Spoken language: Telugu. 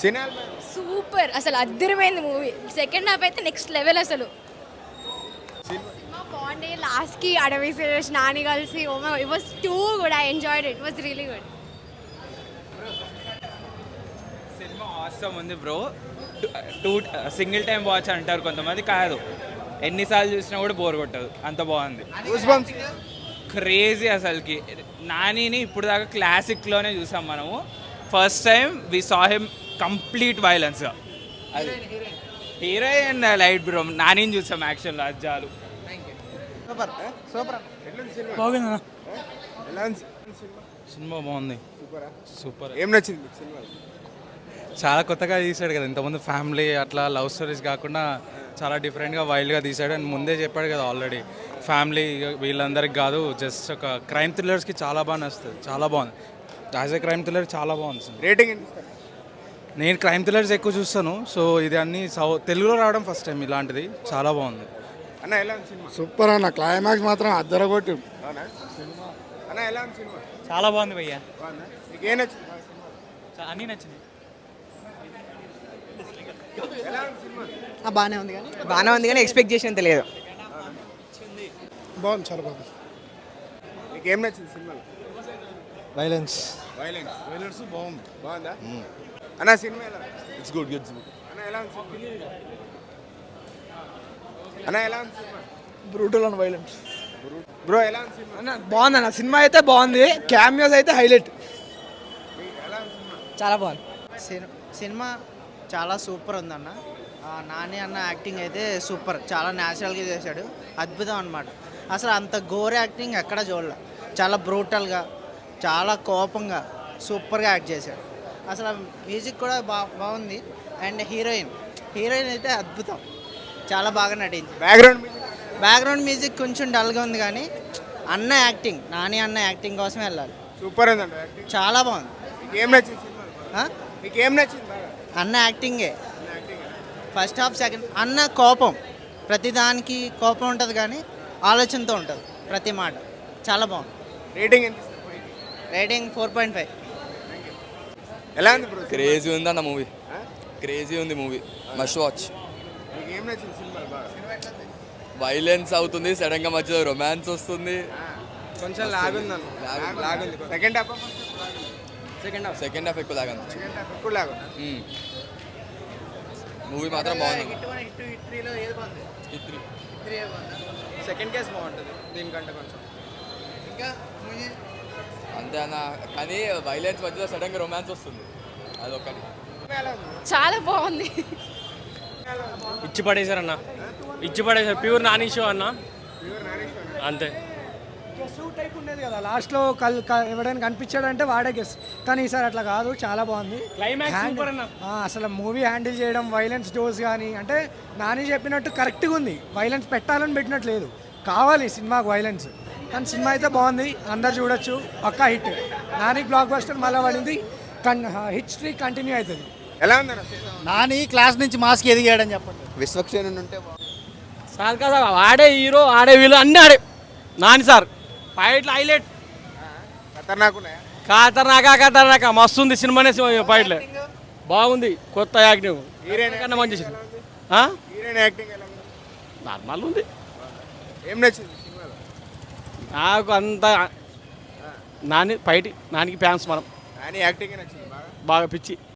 Cinema super. అసలు అద్దరిమైంది మూవీ. సెకండ్ హాఫ్ అయితే నెక్స్ట్ లెవెల్ అసలు. సినిమా? బాగుంది లాస్ట్కి అడవి సురేష్ నాని కలిసి ఓ it was too good I enjoyed it was really good cinema అవసరం ఉంది bro too single time watch అంటారు కొంతమంది కాదు. ఎన్నిసార్లు చూసినా కూడా బోర్ కొట్టదు. అంత బాగుంది. క్రేజీ అసలుకి. నానిని ఇప్పుడు దాకా క్లాసిక్లోనే చూసాం మనము. First time we saw him complete violence అది. హీరోయిన్ లైట్ బ్రో నానిని చూసాం యాక్షన్లో అజ్జాలు. సూపర్ సూపర్ ఎట్లుంది సినిమా. బాగుంది ఎలా ఉంది సినిమా. సినిమా. బాగుంది. సూపరా? సూపర్. ఏం నచ్చింది సినిమా చాలా కొత్తగా తీశాడు కదా ఇంతకుముందు ఫ్యామిలీ అట్లా లవ్ స్టోరీస్ కాకుండా చాలా డిఫరెంట్గా వైల్డ్గా తీశాడు అండ్ ముందే చెప్పాడు కదా ఆల్రెడీ ఫ్యామిలీ వీళ్ళందరికి కాదు జస్ట్ ఒక క్రైమ్ థ్రిల్లర్స్కి చాలా బాగా నచ్చుతుంది. చాలా బాగుంది. యాజ్ ఏ క్రైమ్ థ్రిల్లర్ చాలా బాగుంది రేటింగ్ ఎంత ఇస్తారు? నేను క్రైమ్ థ్రిల్లర్స్ ఎక్కువ చూస్తాను. సో ఇది అన్ని సౌ తెలుగులో రావడం ఫస్ట్ టైం ఇలాంటిది. చాలా బాగుంది. అన్న ఎలా ఉంది సినిమా? సూపర్ అన్న. క్లైమాక్స్ మాత్రం అద్దరగొట్టి. అవునా? అన్న ఎలా ఉంది సినిమా? చాలా బాగుంది భయ్యా. బాగుందా? ఏం నచ్చింది? బాగా సినిమా? అన్నీ నచ్చింది ఎలా ఉంది సినిమా? బాగానే ఉంది కానీ. బాగానే ఉంది కానీ ఎక్స్పెక్ట్ చేసినంత లేదు. బాగుంది చాలా బాగుంది. ఏం నచ్చింది సినిమాలో? వైలెన్స్ వైలెన్స్ వైలెన్స్ బాగుంది. బాగుందా? అన్న సినిమా ఎలా? ఇట్స్ గుడ్ గుడ్ అన్న ఎలా ఉంది అన్న ఎలా ఉంది cinema? Brutal and violence bro ఎలా ఉంది సినిమా? బాగుంది అన్న. సినిమా అయితే బాగుంది. క్యామియోస్ అయితే హైలైట్ ఎలా ఉంది సినిమా? చాలా బాగుంది. సినిమా చాలా సూపర్ ఉందన్న నాని అన్న యాక్టింగ్ అయితే సూపర్. చాలా న్యాచురల్గా చేశాడు. అద్భుతం అనమాట అసలు అంత గోర్ యాక్టింగ్ ఎక్కడ చూడలే. చాలా బ్రూటల్గా చాలా కోపంగా సూపర్గా యాక్ట్ చేశాడు. అసలు మ్యూజిక్ కూడా బా బాగుంది. And heroine. హీరోయిన్ అయితే అద్భుతం. చాలా బాగా నటించింది బ్యాక్గ్రౌండ్ బ్యాక్గ్రౌండ్ మ్యూజిక్ కొంచెం డల్గా ఉంది కానీ అన్న యాక్టింగ్ నాని అన్న యాక్టింగ్ కోసం వెళ్ళాలి. సూపర్ చాలా బాగుంది. ఏం నచ్చింది ఏం నచ్చింది అన్న యాక్టింగే ఫస్ట్ హాఫ్ సెకండ్ అన్న కోపం. ప్రతిదానికి కోపం ఉంటుంది కానీ ఆలోచనతో ఉంటుంది ప్రతి మాట. చాలా బాగుంది. Rating rating four point five ఎలా ఉంది బ్రో క్రేజీ ఉంది అన్న మూవీ క్రేజీ ఉంది మూవీ. Must watch. మీకు ఏం నచ్చింది సినిమా బాగా? వైలెన్స్ అవుతుంది సడన్గా మధ్యలో రొమాన్స్ వస్తుంది. కొంచెం లాగుంది లాగుంది. Second half second half second half ఎక్కువ లాగా సెకండ్ హాఫ్ ఎక్కువ లాగుంది? మూవీ మాత్రం బాగుంది. సెకండ్ కేస్ బాగుంటుంది దీనికంటే కొంచెం. అంతే అన్న. కానీ వైలెన్స్ మధ్యలో సడన్గా రొమాన్స్ వస్తుంది. అదొకటి చాలా బాగుంది. ఇచ్చి పడేశారన్న ఇచ్చి పడేశారు. ప్యూర్ నాని షో అన్న. అంతే. గెస్ టైప్ ఉండేది కదా. లాస్ట్లో కల్ ఎవడైనా కనిపించాడంటే వాడే గెస్ కానీ ఈసారి అట్లా కాదు. చాలా బాగుంది. క్లైమాక్స్ Hand- సూపర్ అన్న. ఆ, అసలు మూవీ హ్యాండిల్ చేయడం వైలెన్స్ డోస్ కానీ అంటే నాని చెప్పినట్టు కరెక్ట్గా ఉంది. వైలెన్స్ పెట్టాలని పెట్టినట్టు లేదు. కావాలి సినిమాకు వైలెన్స్ కానీ సినిమా అయితే బాగుంది. అందరు చూడొచ్చు. పక్కా హిట్. నాని బ్లాక్ బస్టర్ మళ్ళీ పడింది. కన్ హిట్ స్ట్రీక్ కంటిన్యూ అవుతుంది. ఎలా సినిమా? నాని క్లాస్ నుంచి మాస్క్ ఎదిగాడని చెప్పండి. విశ్వక్షేణుని ఉంటే సార్ కదా ఆడే హీరో ఆడే వీళ్ళు అన్నీ ఆడే. నాని సార్ ఫైట్లు హైలైట్ ఖతర్నాక్ ఉన్నాయా ఖతర్నాక ఖతర్నాక. మస్తు ఉంది సినిమానే ఫైట్లే బాగుంది. కొత్త యాక్టివ్ హీరోయిన్ కన్నా మంచి సినిమా. హీరోయిన్ యాక్టింగ్ ఎలా ఉంది? నార్మల్ ఉంది. ఏం నచ్చింది? నాకు అంత నాని ఫైట్ నానికి ఫ్యాన్స్ మనం నాని యాక్టింగ్ నచ్చింది బాగా? బాగా పిచ్చి.